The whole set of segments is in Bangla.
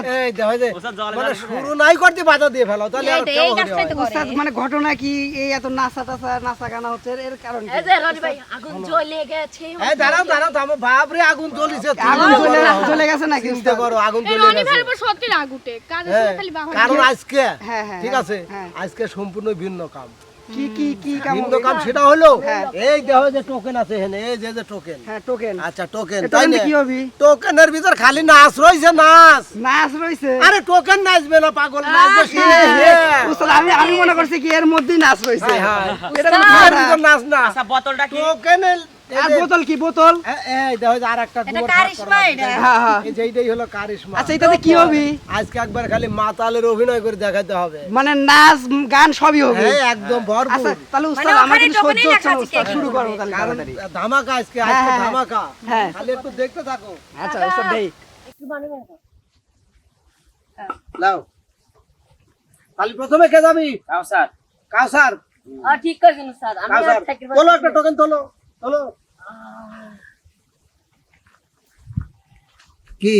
উস্তাদ এই দেখো যে মানে শুরু নাই করতে বাধা দিয়ে ফেলো। তাহলে আর মানে ঘটনা কি? এই এত নাচা টাচা নাচা গানা হচ্ছে এর কারণ কি? এই যে রনি ভাই আগুন জ্বলে গেছে এই দাঁড়াও দাঁড়াও থামো। বাপরে আগুন জ্বলিছে আগুন জ্বলে জ্বলে গেছে নাকি চিন্তা করো আগুন এই জ্বলে রনি গেছে। উপর সত্যি রাগ উঠে। কারণ হ্যাঁ, খালি বাবা কারণ আজকে হ্যাঁ, হ্যাঁ, ঠিক আছে। আজকে সম্পূর্ণ ভিন্ন কাম। কি কি কি কেমন? দোকান সেটা হলো? হ্যাঁ। এই দেখো যে টোকেন আছে এখানে এই যে যে টোকেন হ্যাঁ টোকেন আচ্ছা টোকেন তাই না? কি হবে? টোকেনের ভিতর খালি নাচ রয়েছে নাচ। নাচ রয়েছে আরে টোকেন নাচবে না পাগল নাচবে সে উস্তাদ আমি আমি মনে করছি কি এর মধ্যেই নাচ রয়েছে হ্যাঁ, হ্যাঁ। এটা নাচ না। আচ্ছা বোতলটা কি? টোকেনের এই আর বোতল কি বোতল? এই দেখো যে আরেকটা এটা কারিশমা এটা। হ্যাঁ হ্যাঁ। এই এইটাই হলো কারিশমা। আচ্ছা এটাতে কি হবি? আজকে একবার খালি মাতালের অভিনয় করে দেখাতে হবে। মানে নাচ গান সবই হবে। হ্যাঁ একদম ভরপুর। আচ্ছা তাহলে উস্তাদ মানে আমার কিন্তু সহ্য হচ্ছে না উস্তাদ শুরু করো তাহলে কারণ তাড়াতাড়ি ধামাকা আজকে হ্যাঁ, আজকে হ্যাঁ, ধামাকা। হ্যাঁ। খালি একটু দেখতে থাকো। আচ্ছা উস্তাদ দেই। লাও খালি প্রথমে কে যাবি? কাউসার। আ ঠিক কইছেন স্যার আমি আর থাকি তোলো একটা টোকেন তোলো। তোলো। কি?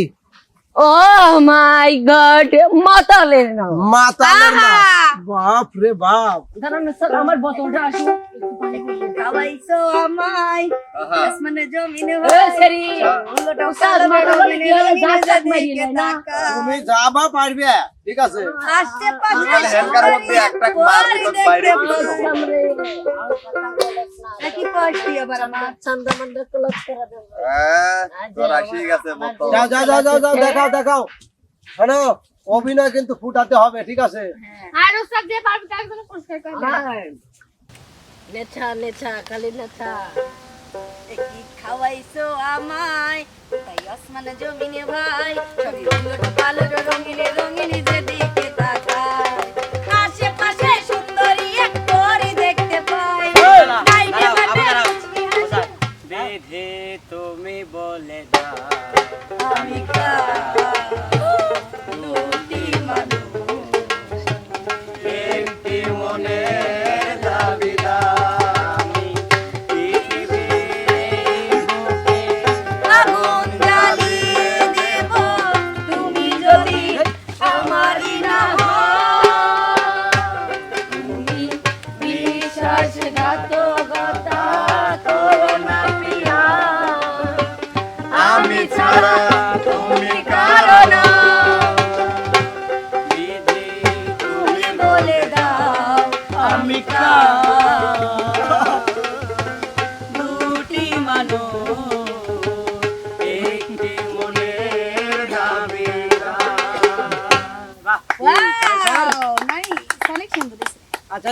ও মাই গড মাতালের না মাতালের না বাপ রে বাপ। দাঁড়ান স্যার আমার বোতলটা আসো খাওয়াইছো আমায়। আসমানে জমিনে ভাই সেরি। উল্টোটা উস্তাদ মারো কি হলো জাত জাত মারি তুমি যাবা পারবে ঠিক আছে? আসছে পাশে তাহলে মধ্যে একটা মার বাইরে কি কষ্টি আবার আমার ছন্দ মন্দ ক্লোজ করে দেব হ্যাঁ, তোর আসি গেছে যাও যাও যাও যাও যাও দেখাও দেখাও। শোনো অভিনয় কিন্তু ফুটাতে হবে ঠিক আছে? আর ওস্তাদ দিয়ে পারবে তার জন্য পুরস্কার করে নেছা নেছা খালি নেছা। কি খাওয়াইছো আমায়। তাই আসমানে জমিনে ভাই সবই উলট পালট রঙিনে রঙিনে যেদিকে তাকায়। আশেপাশে সুন্দরী এক পরি দেখতে পাই। বেঁধে তুমি বলে দাও। আমি দুটি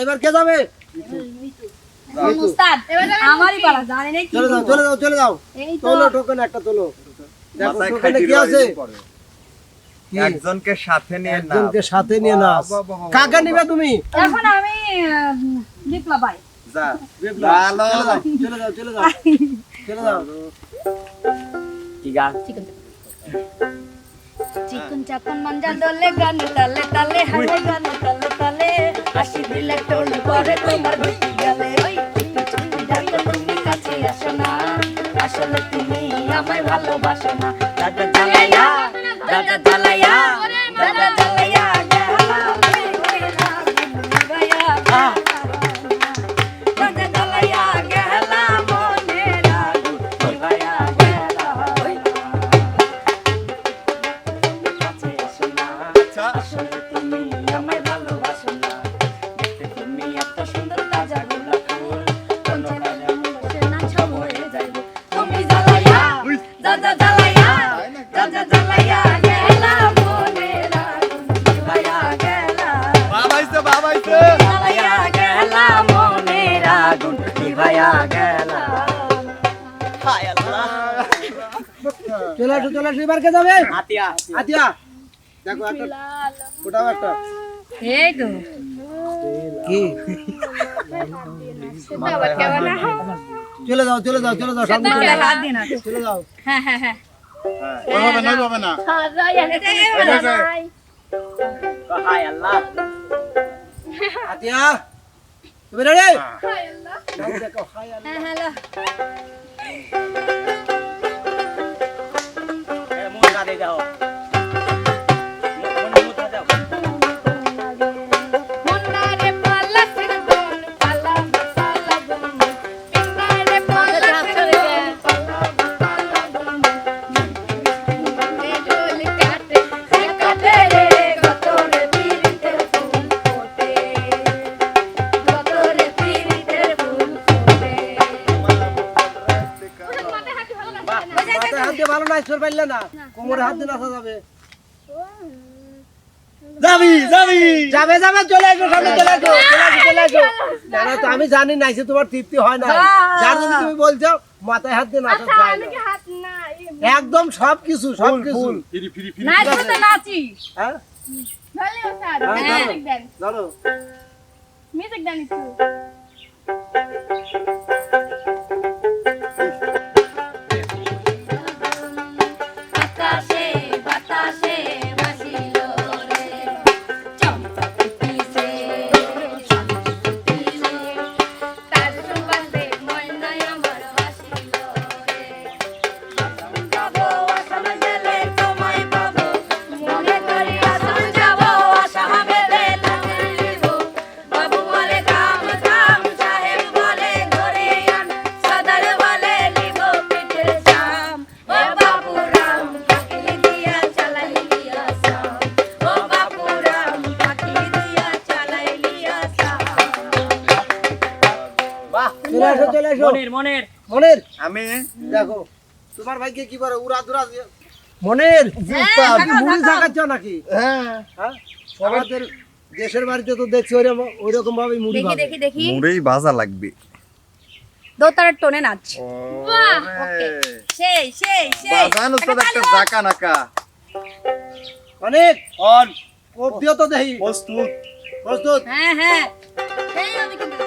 এবার কে যাবে? আমারই পালা জানি না কি চলে যাও চলে যাও চলে যাও। তোলো টোকেন একটা তোলো। দেখো টোকেনে কি আছে? একজনকে সাথে নিয়ে না একজনকে সাথে নিয়ে নাচ বাবা, বাবা, বাবা। কাকে নিবে তুমি? এখন আমি বিপ্লব ভাই। যা বিপ্লব, চলে যাও চলে যাও চলে যাও। ঠিক আছে। চিকন চাকন মঞ্জা দলে গান, তালে তালে হালে গান, তালে তালে। হাসি দিলে টোল তোমার গেলে। ওই তুমি ডাকো, তুমি কাছে আসো না। আসলে তুমি আমায় ভালোবাসো না। দাদা আসলে তুমি আমায় ভালোবাসো না। দেখতে তুমি এত সুন্দর তাজা গোলাপ ফুল কোন জায়গায় বসে না ছব হয়ে যাইব। তুমি জ্বালাইয়া দাদা জ্বালাইয়া দাদা জ্বালাইয়া গেলা মনে রাগুন ভাইয়া গেলা। বাবা আইছে জ্বালাইয়া গেলা মনে রাগুন ভাইয়া গেলা। চলে আসো চলে আসো এবার কে যাবে আতিয়া আতিয়া দেখো একটা ওটাও একটা। এই তো কি? চলে যাও চলে যাও চলে যাও সামনে চলে যাও চলে যাও। হ্যাঁ হ্যাঁ হ্যাঁ। ওই হবে না। ওই হবে না হাই আল্লাহ। আতিয়া তুমি রেডি দেখো হাই আল্লাহ। হ্যাঁ হ্যালো। এ, মুখ না দিয়ে দাও। পারলে না কোমরে হাত দিয়ে নাচা যাবে। যাবি যাবি। যাবে যাবে চলে আসো সামনে চলে আসো চলে আসো না না তো আমি জানি নাইছে তোমার তৃপ্তি হয় না যার জন্য তুমি বলছো মাথায় হাত দিয়ে নাচা যায় না না একদম সবকিছু সবকিছু। ফিরি ফিরি ফিরি। নাচি হ্যাঁ? ভালো স্যার হ্যাঁ, মিউজিক মনের! আমি? দেখো তোমার ভাইকে কি করে উড়া দুরা মনের! মুড়ি জাগাচ্ছ নাকি? হ্যাঁ। হ্যাঁ? দেশের বাড়িতে তো দেখছি ওইরকম ওইরকম ভাবে মুড়ি দেখি দেখি দেখি। মুড়েই বাজা লাগবে। দোতারের টোনে নাচ ওরে সেই সেই সেই। বাজান উস্তাদ একটা জাকা নাকা। অনেক অন। কোপ দিও তো দেখি। প্রস্তুত। প্রস্তুত। হ্যাঁ হ্যাঁ। সেই আমি কিন্তু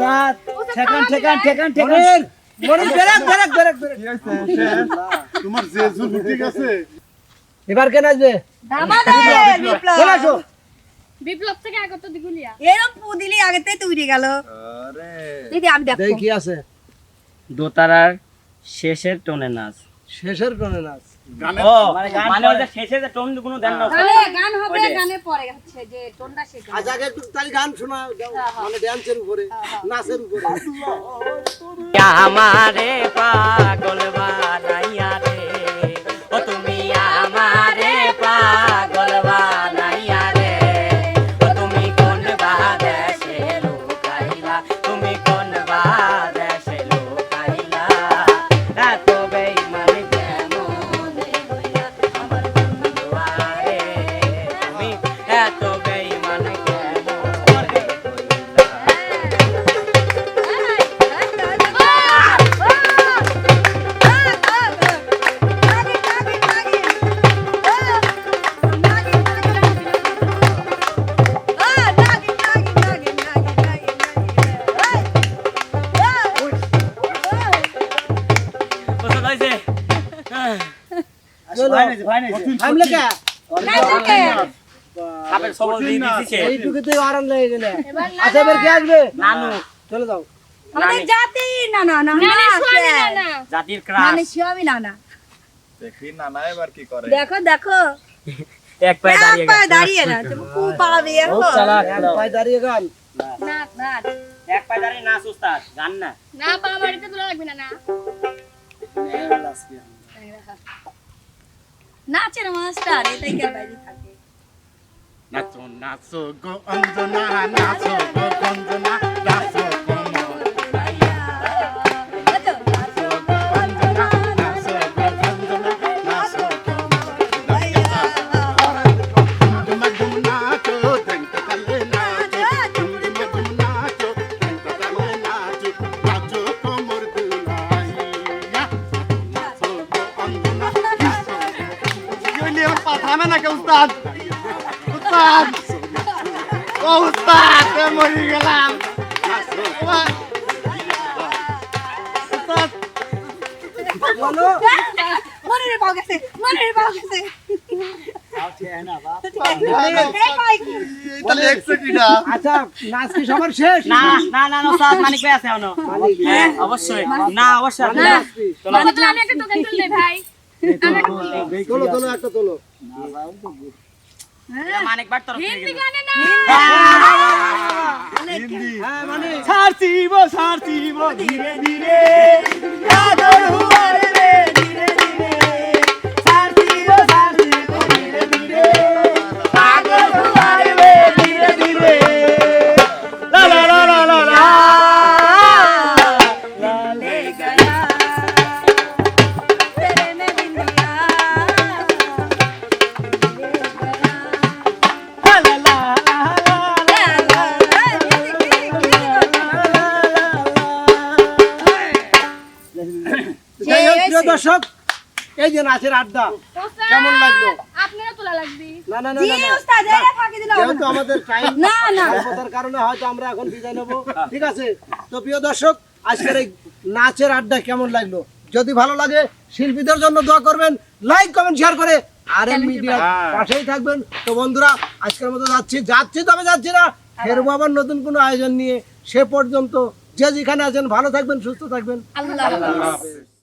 সাত। ঠেকান ঠেকান ঠেকান ঠেকান? তোমার যে ঠিক আছে এবার কে আসবে? বিপ্লব থেকে আগত দিগুলিয়া। এরম পু দিলি আগেতে তুই গেল। আরে। দিদি আমি দেখো কি আছে। দোতারার শেষের টোনে নাচ। শেষের কোনে নাচ মানে ওই যে শেষে যে টোন কোনো দেন না। গানে গান হবে গানে পরে হচ্ছে যে টোনটা শেখা আজ আগে একটু তাহলে গান শোনা দাও, মানে ড্যান্সের উপরে নাচের উপরে। আমারে পাগল বানাইয়া থামলে কে? সাপের সবল দিয়ে দিচ্ছে এইটুকুতে আরাম লেগে গেলে। আচ্ছা এবার কে আসবে? নানু। চলে যাও। আমাদের জাতি না না না না না না জাতির নানি। ক্রাশ। শিয়াবি না না দেখি নানা এবার কি করে। দেখো দেখো। এক পায়ে এক পায়ে দাঁড়িয়ে না তুমি কু পাবে খুব এক পায়ে দাঁড়িয়ে গান। নাচ নাচ এক পায়ে দাঁড়িয়ে নাচ উস্তাদ গান না। না পা বাড়িতে তোলা লাগবে না না। নাচের মাস্টার এটাই কে বাইরে থাকে? নাচো নাচো গো অঞ্জনা নাচো গো অঞ্জনা নাচো বলো। মনির পাও গেছে মনির পাও গেছে। হ্যাঁ অবশ্যই। না অবশ্যই ভাই। তোলো তোলো একটা তোলো। এটা তরফ হিন্দি গানে না। सारसी वो सारसी वो धीरे धीरे जागर हुआ रे দর্শক এই যে নাচের আড্ডা কেমন লাগল? আপনারা তোলা লাগবে। না না না জি না, না। উস্তাদ এরা ফাঁকি দিল যেহেতু আমাদের টাইম না না। কারণে হয়তো আমরা এখন বিদায় নেব। ঠিক আছে? তো প্রিয় দর্শক আজকের এই নাচের আড্ডা কেমন লাগল? যদি ভালো লাগে শিল্পীদের জন্য দোয়া করবেন লাইক কমেন্ট শেয়ার করে আর এম মিডিয়ার পাশেই থাকবেন। তো বন্ধুরা আজকের মতো যাচ্ছি। যাচ্ছি তবে যাচ্ছি না। ফেরবো আবার নতুন কোনো আয়োজন নিয়ে। সে পর্যন্ত যে যেখানে আছেন ভালো থাকবেন সুস্থ থাকবেন। আল্লাহ হাফেজ।